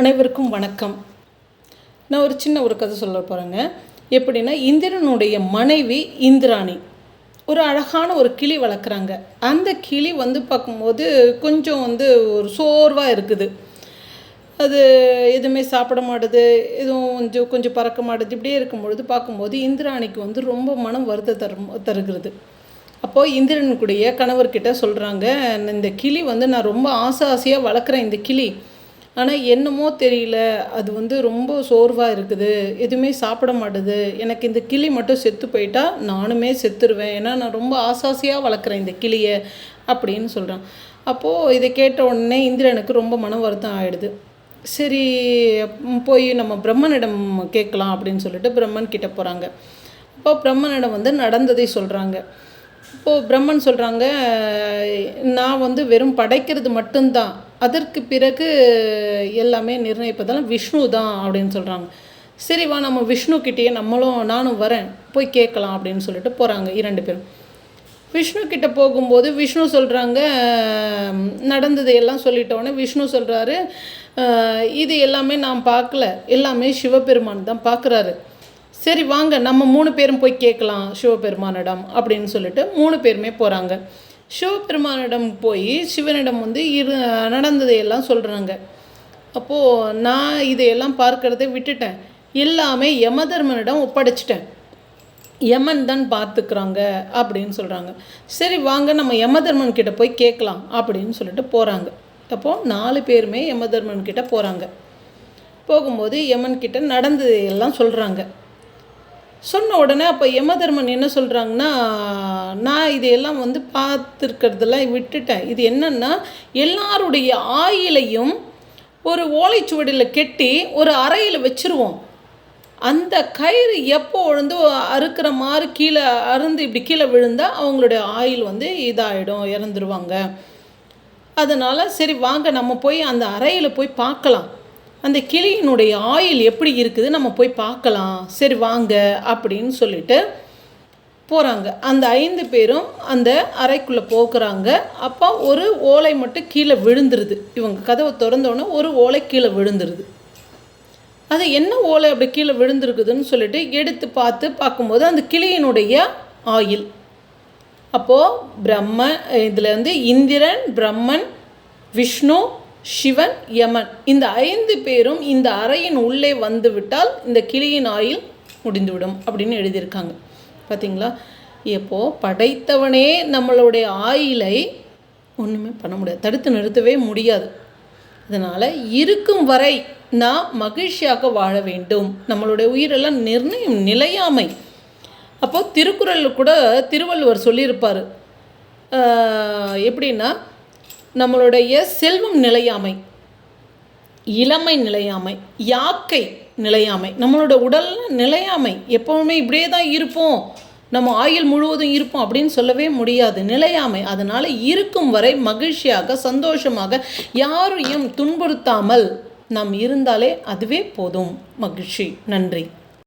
அனைவருக்கும் வணக்கம். நான் ஒரு சின்ன ஒரு கதை சொல்ல போகிறேங்க எப்படின்னா இந்திரனுடைய மனைவி இந்திராணி ஒரு அழகான ஒரு கிளி வளர்க்குறாங்க. அந்த கிளி வந்து பார்க்கும்போது கொஞ்சம் வந்து ஒரு சோர்வாக இருக்குது. அது எதுவுமே சாப்பிட மாட்டுது எதுவும் கொஞ்சம் கொஞ்சம் பறக்க மாட்டுது. இப்படியே இருக்கும் பொழுது பார்க்கும்போது இந்திராணிக்கு வந்து ரொம்ப மனம் வருத்த தரும் தருகிறது. அப்போது இந்திரனுக்குடைய கணவர்கிட்ட சொல்கிறாங்க இந்த கிளி வந்து நான் ரொம்ப ஆசை ஆசையாக வளர்க்குறேன் இந்த கிளி. ஆனால் என்னமோ தெரியல. அது வந்து ரொம்ப சோர்வாக இருக்குது. எதுவுமே சாப்பிட மாட்டுது. எனக்கு இந்த கிளி மட்டும் செத்து போயிட்டா நானுமே செத்துருவேன். ஏன்னா நான் ரொம்ப ஆசாசியாக வளர்க்குறேன் இந்த கிளியை அப்படின்னு சொல்கிறான் அப்போது இதை கேட்ட உடனே இந்திரனுக்கு ரொம்ப மன வருத்தம் ஆகிடுது சரி போய் நம்ம பிரம்மனிடம் கேட்கலாம் அப்படின்னு சொல்லிட்டு பிரம்மன் கிட்டே போகிறாங்க அப்போ பிரம்மனிடம் வந்து நடந்ததை சொல்கிறாங்க இப்போது பிரம்மன் சொல்கிறாங்க நான் வந்து வெறும் படைக்கிறது மட்டும்தான். அதற்கு பிறகு எல்லாமே நிர்ணயிப்பதெல்லாம் விஷ்ணு தான் அப்படின்னு சொல்கிறாங்க சரிவா நம்ம விஷ்ணுக்கிட்டேயே நம்மளும் நானும் வரேன். போய் கேட்கலாம் அப்படின்னு சொல்லிட்டு போகிறாங்க இரண்டு பேரும். விஷ்ணு கிட்ட போகும்போது விஷ்ணு சொல்கிறாங்க நடந்தது எல்லாம் சொல்லிட்டோன்னே விஷ்ணு சொல்கிறாரு இது எல்லாமே நான் பார்க்கல. எல்லாமே சிவபெருமான் தான் பார்க்குறாரு. சரி வாங்க நம்ம மூணு பேரும் போய் கேட்கலாம் சிவபெருமானிடம் அப்படின்னு சொல்லிட்டு மூணு பேருமே போகிறாங்க சிவபெருமானிடம் போய் சிவனிடம் வந்து இரு நடந்ததையெல்லாம் சொல்கிறாங்க அப்போது நான் இதையெல்லாம் பார்க்கறதை விட்டுட்டேன். எல்லாமே யமதர்மனிடம் ஒப்படைச்சிட்டேன். யமன் தான் பார்த்துக்கிறாங்க அப்படின்னு சொல்கிறாங்க சரி வாங்க நம்ம யமதர்மன் கிட்ட போய் கேட்கலாம் அப்படின்னு சொல்லிட்டு போகிறாங்க அப்போது நாலு பேருமே யமதர்மன் கிட்ட போகிறாங்க போகும்போது யமன் கிட்ட நடந்ததையெல்லாம் சொல்கிறாங்க சொன்ன உடனே அப்போ யமதர்மன் என்ன சொல்கிறாங்கன்னா நான் இதையெல்லாம் வந்து பார்த்துருக்கிறதெல்லாம் விட்டுட்டேன். இது என்னென்னா எல்லாருடைய ஆயிலையும் ஒரு ஓலைச்சுவடியில் கெட்டி ஒரு அறையில் வச்சுருவோம். அந்த கயிறு எப்போ வந்து அறுக்கிற மாதிரி கீழே அருந்து இப்படி கீழே விழுந்தால் அவங்களுடைய ஆயில் வந்து இதாகிடும் இறந்துருவாங்க. அதனால் சரி வாங்க நம்ம போய் அந்த அறையில் போய் பார்க்கலாம். அந்த கிளியினுடைய ஆயில் எப்படி இருக்குது நம்ம போய் பார்க்கலாம். சரி வாங்க அப்படின்னு சொல்லிட்டு போகிறாங்க அந்த ஐந்து பேரும் அந்த அறைக்குள்ளே போக்குறாங்க அப்போ ஒரு ஓலை மட்டும் கீழே விழுந்துருது. இவங்க கதவை திறந்தோடனே ஒரு ஓலை கீழே விழுந்துருது. அது என்ன ஓலை அப்படி கீழே விழுந்துருக்குதுன்னு சொல்லிட்டு எடுத்து பார்த்து பார்க்கும்போது அந்த கிளியினுடைய ஆயில் அப்போது பிரம்ம இதில் வந்து இந்திரன் பிரம்மன் விஷ்ணு சிவன் யமன். இந்த ஐந்து பேரும் இந்த அறையின் உள்ளே வந்துவிட்டால் இந்த கிளியின் ஆயில் முடிந்துவிடும் அப்படின்னு எழுதியிருக்காங்க. பார்த்தீங்களா எப்போது படைத்தவனே நம்மளுடைய ஆயிலை ஒன்றுமே பண்ண முடியாது. தடுத்து நிறுத்தவே முடியாது. அதனால் இருக்கும் வரை நாம் மகிழ்ச்சியாக வாழ வேண்டும். நம்மளுடைய உயிரெல்லாம் நிர்ணயம் நிலையாமை. அப்போது திருக்குறளில் கூட திருவள்ளுவர் சொல்லியிருப்பார். எப்படின்னா நம்மளுடைய செல்வம் நிலையாமை இளமை நிலையாமை யாக்கை நிலையாமை நம்மளோட உடல் நிலையாமை. எப்பவுமே இப்படியே தான் இருப்போம். நம்ம ஆயுள் முழுவதும் இருப்போம் அப்படின்னு சொல்லவே முடியாது. நிலையாமை. அதனால் இருக்கும் வரை மகிழ்ச்சியாக சந்தோஷமாக யாரையும் துன்புறுத்தாமல் நாம் இருந்தாலே அதுவே போதும். மகிழ்ச்சி. நன்றி.